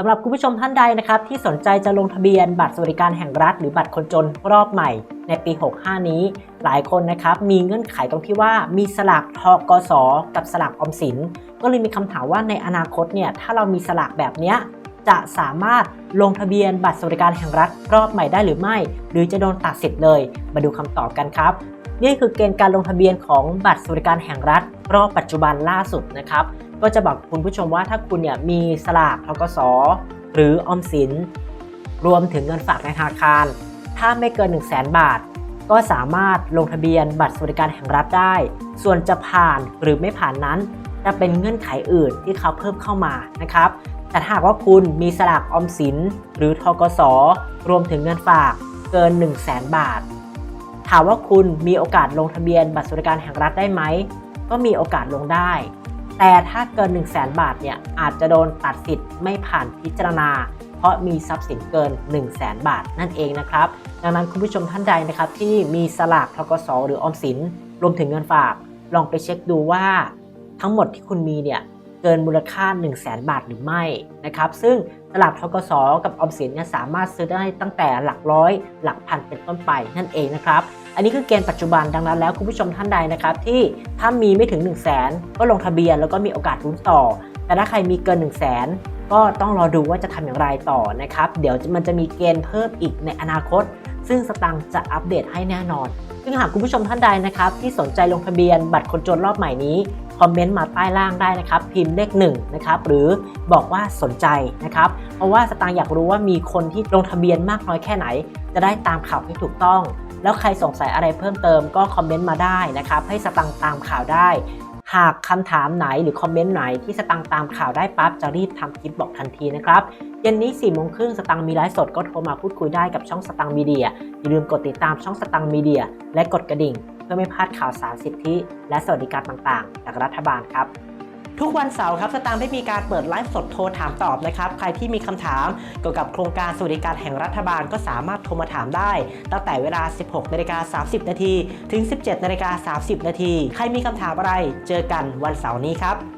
สำหรับคุณผู้ชมท่านใดนะครับที่สนใจจะลงทะเบียนบัตรสวัสดิการแห่งรัฐ หรือบัตรคนจนรอบใหม่ในปี 65 นี้ หลายคนนะครับมีเงื่อนไขตรงที่ว่ามีสลากทกสกับสลากออมสิน ก็เลยมีคำถามว่าในอนาคตเนี่ยถ้าเรามีสลากแบบเนี้ยจะสามารถลงทะเบียนบัตรสวัสดิการแห่งรัฐรอบใหม่ได้หรือไม่ หรือจะโดนตัดสิทธิ์เลย มาดูคำตอบกันครับ นี่คือเกณฑ์การลงทะเบียนของบัตรสวัสดิการแห่งรัฐ รอบปัจจุบันล่าสุดนะครับ ก็จะบอกคุณผู้ชมว่าถ้าคุณเนี่ยมีสลากทกสหรือออมสิน รวมถึงเงินฝากในธนาคาร ถ้าไม่เกิน 1 0 0 0 0แสนบาท ก็สามารถลงทะเบียนบัตรสวัสดิการแห่งรัฐได้ ส่วนจะผ่านหรือไม่ผ่านนั้น จะเป็นเงื่อนไขอื่นที่เขาเพิ่มเข้ามานะครับแต่หากว่าคุณมีสลากออมสิน หรือทกสรวมถึงเงินฝากเกิน 1 0 0 0 0แสนบาท ถามว่าคุณมีโอกาสลงทะเบียนบัตรสวัสดิการแห่งรัฐได้ไหม ก็มีโอกาสลงได้ แต่ถ้าเกิน 1 0 0 0 0แบาทเนี่ยอาจจะโดนตัดสิทธิ์ไม่ผ่านพิจารณา เพราะมีทรัพย์สินเกิน 1 0 0 0 0แบาทนั่นเองนะครับ ดังนั้นคุณผู้ชมท่านใดนะครับที่มีสลากทกสหรือออมสิน รวมถึงเงินฝาก ลองไปเช็คดูว่า ทั้งหมดที่คุณมีเนี่ย เกินมูลค่า 1 0 0 0 0แบาทหรือไม่นะครับซึ่งสลากทกสกับออมสินเนี่ยสามารถซื้อได้ตั้งแต่หลักร้อย หลักพันเป็นต้นไปนั่นเองนะครับอันนี้คือเกณฑ์ปัจจุบันดังนั้นแล้วคุณผู้ชมท่านใดนะครับที่ถ้ามีไม่ถึง 1 0 0 0 0แสนก็ลงทะเบียนแล้วก็มีโอกาสลุ้นต่อ แต่ถ้าใครมีเกิน 1 0 0 0 0แสนก็ต้องรอดูว่าจะทำอย่างไรต่อนะครับเดี๋ยวมันจะมีเกณฑ์เพิ่มอีกในอนาคต ซึ่งสตังค์จะอัปเดตให้แน่นอนซึ่งหากคุณผู้ชมท่านใดนะครับที่สนใจลงทะเบียนบัตรคนจนรอบใหม่นี้ คอมเมนต์มาใต้ล่างได้นะครับ พิมพ์เลข1นะครับหรือบอกว่าสนใจนะครับ เพราะว่าสตางค์อยากรู้ว่ามีคนที่ลงทะเบียนมากน้อยแค่ไหน จะได้ตามข่าวให้ถูกต้อง แล้วใครสงสัยอะไรเพิ่มเติมก็คอมเมนต์มาได้นะครับ ให้สตังค์ตามข่าวได้หากคำถามไหนหรือคอมเมนต์ไหนที่สตังค์ตามข่าวได้ปั๊บจะรีบทำคลิปบอกทันทีนะครับ เย็นนี้4ี่โมงครึ่งสตังค์มีไลฟ์สดก็โทรมาพูดคุยได้กับช่องสตังค์มีเดียอย่าลืมกดติดตามช่องสตังค์มีเดียและกดกระดิ่ง พื่อไม่พลาดข่าวสารสิทธิ และสวัสดิการต่างๆ จากรัฐบาลครับ ทุกวันเสาร์ครับสตางค์ได้มีการเปิดไลฟ์สดโทรถามตอบนะครับ ใครที่มีคำถามเกี่ยวกับโครงการสวัสดิการแห่งรัฐบาลก็สามารถโทรมาถามได้ ตั้งแต่เวลา 16นาฬิกา30 นาทีถึง 17นาฬิกา30 นาทีใครมีคำถามอะไร เจอกันวันเสาร์นี้ครับ